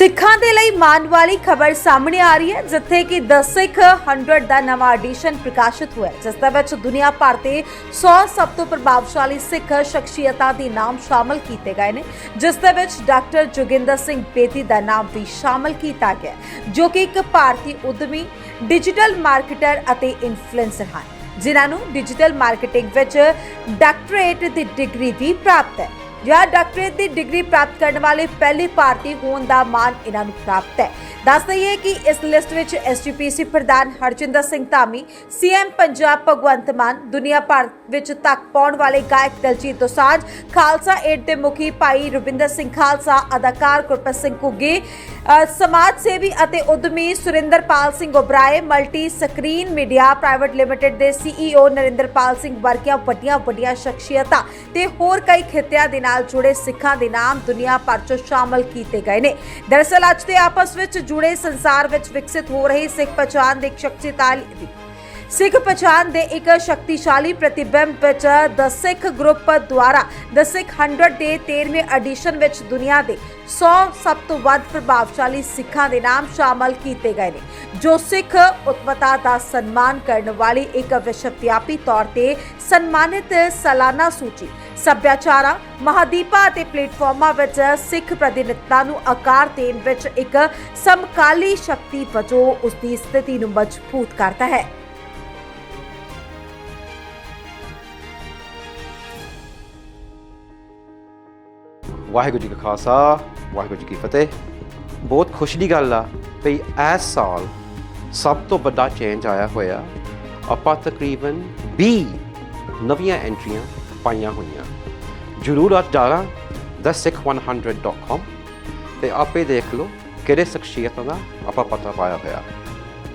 ਸਿੱਖਾਂ ਦੇ ਲਈ ਮਾਣ ਵਾਲੀ ਖਬਰ ਸਾਹਮਣੇ ਆ ਰਹੀ ਹੈ, ਜਿੱਥੇ ਕਿ ਦ ਸਿੱਖ 100 ਦਾ ਨਵਾਂ ਐਡੀਸ਼ਨ ਪ੍ਰਕਾਸ਼ਿਤ ਹੋਇਆ ਜਿਸ ਦੇ ਵਿੱਚ ਦੁਨੀਆ ਭਰ ਦੇ 100 ਸਭ ਤੋਂ ਪ੍ਰਭਾਵਸ਼ਾਲੀ ਸਿੱਖ ਸ਼ਖਸੀਅਤਾਂ ਦੇ ਨਾਮ ਸ਼ਾਮਲ ਕੀਤੇ ਗਏ ਨੇ, ਜਿਸ ਦੇ ਵਿੱਚ ਡਾਕਟਰ ਜੋਗਿੰਦਰ ਸਿੰਘ ਬੇਦੀ ਦਾ ਨਾਮ ਵੀ ਸ਼ਾਮਲ ਕੀਤਾ ਗਿਆ ਜੋ ਕਿ ਇੱਕ ਭਾਰਤੀ ਉਦਮੀ ਡਿਜੀਟਲ ਮਾਰਕੀਟਰ ਅਤੇ ਇਨਫਲੂਐਂਸਰ ਹਨ। ਜਿਨ੍ਹਾਂ ਨੂੰ ਡਿਜੀਟਲ ਮਾਰਕੀਟਿੰਗ ਵਿੱਚ ਡਾਕਟਰੇਟ ਦੀ ਡਿਗਰੀ ਵੀ ਪ੍ਰਾਪਤ ਹੈ। ਜਾਂ ਡਾਕਟਰੇਟ ਦੀ ਡਿਗਰੀ ਪ੍ਰਾਪਤ ਕਰਨ ਵਾਲੇ ਪਹਿਲੇ ਭਾਰਤੀ ਹੋਣ ਦਾ ਮਾਣ ਇਹਨਾਂ ਨੂੰ ਪ੍ਰਾਪਤ ਹੈ। ਦੱਸ ਦਈਏ ਕਿ ਇਸ ਲਿਸਟ ਵਿੱਚ ਐਸਜੀਪੀਸੀ ਪ੍ਰਧਾਨ ਹਰਜਿੰਦਰ ਸਿੰਘ ਧਾਮੀ ਸੀਐਮ ਪੰਜਾਬ ਭਗਵੰਤ ਮਾਨ, ਦੁਨੀਆ ਭਰ ਵਿੱਚ ਤੱਕ ਪਾਉਣ ਵਾਲੇ ਗਾਇਕ ਦਲਜੀਤ ਦੋਸਾਂਝ, ਖਾਲਸਾ ਏਡ ਦੇ ਮੁਖੀ ਭਾਈ ਰਵਿੰਦਰ ਸਿੰਘ ਖਾਲਸਾ, ਅਦਾਕਾਰ ਗੁਰਪ੍ਰੀਤ ਸਿੰਘ ਘੁੱਗੀ ਸਮਾਜ ਸੇਵੀ ਅਤੇ ਉਦਮੀ Surinderpal Singh Oberoi, multi screen media, private limited ਦੇ ਸੀਈਓ ਨਰਿੰਦਰਪਾਲ ਸਿੰਘ ਵਰਗੀਆਂ ਵੱਡੀਆਂ ਵੱਡੀਆਂ ਸ਼ਖਸੀਅਤਾਂ ਤੇ ਹੋਰ ਕਈ ਖਿੱਤਿਆਂ ਦੇ ਨਾਲ ਜੁੜੇ ਸਿੱਖਾਂ ਦੇ ਨਾਮ ਦੁਨੀਆ ਭਰ 'ਚ ਸ਼ਾਮਲ ਕੀਤੇ ਗਏ ਨੇ। ਦਰਅਸਲ, ਅੱਜ ਦੇ ਆਪਸ ਵਿੱਚ ਜੁੜੇ ਸੰਸਾਰ ਵਿੱਚ ਵਿਕਸਿਤ ਹੋ ਰਹੀ ਸਿੱਖ ਪਛਾਣ ਦੀ ਇੱਕ ਸ਼ਖਸੀਅਤਾਂ ਸਿੱਖ ਪਛਾਣ ਦੇ ਇੱਕ ਸ਼ਕਤੀਸ਼ਾਲੀ ਪ੍ਰਤੀਬਿੰਬ ਵਿੱਚ ਦ ਸਿੱਖ ਗਰੁੱਪ ਦੁਆਰਾ ਦ ਸਿੱਖ 100 ਦੇ 13ਵੇਂ ਐਡੀਸ਼ਨ ਵਿੱਚ ਦੁਨੀਆ ਦੇ 100 ਸਭ ਤੋਂ ਵੱਧ ਪ੍ਰਭਾਵਸ਼ਾਲੀ ਸਿੱਖਾਂ ਦੇ ਨਾਮ ਸ਼ਾਮਲ ਕੀਤੇ ਗਏ ਨੇ, ਜੋ ਸਿੱਖ ਉਤਮਤਾ ਦਾ ਸਨਮਾਨ ਕਰਨ ਵਾਲੀ ਇੱਕ ਵਿਸ਼ਵਵਿਆਪੀ ਤੌਰ ਤੇ ਸਨਮਾਨਿਤ ਸਾਲਾਨਾ ਸੂਚੀ ਸੱਭਿਆਚਾਰਾਂ, ਮਹਾਦੀਪਾਂ ਅਤੇ ਪਲੇਟਫਾਰਮਾਂ ਵਿੱਚ ਸਿੱਖ ਪ੍ਰਤੀਨਿਧਤਾ ਨੂੰ ਆਕਾਰ ਦੇਣ ਵਿੱਚ ਇੱਕ ਸਮਕਾਲੀ ਸ਼ਕਤੀ ਵਜੋਂ ਉਸ ਦੀ ਸਥਿਤੀ ਨੂੰ ਮਜ਼ਬੂਤ ਕਰਦਾ ਹੈ। ਵਾਹਿਗੁਰੂ ਜੀ ਕਾ ਖਾਲਸਾ, ਵਾਹਿਗੁਰੂ ਜੀ ਕੀ ਫਤਿਹ। ਬਹੁਤ ਖੁਸ਼ੀ ਦੀ ਗੱਲ ਆ ਵੀ ਇਸ ਸਾਲ ਸਭ ਤੋਂ ਵੱਡਾ ਚੇਂਜ ਆਇਆ ਹੋਇਆ। ਆਪਾਂ ਤਕਰੀਬਨ 20 ਨਵੀਆਂ ਐਂਟਰੀਆਂ ਪਾਈਆਂ ਹੋਈਆਂ। ਜਰੂਰ ਅੱਜ ਜਾਣਾ thesikh100.com ਤੇ ਆਪੇ ਦੇਖ ਲਓ ਕਿਹੜੇ ਸ਼ਖਸੀਅਤਾਂ ਦਾ ਆਪਾਂ ਪਤਾ ਪਾਇਆ ਹੋਇਆ।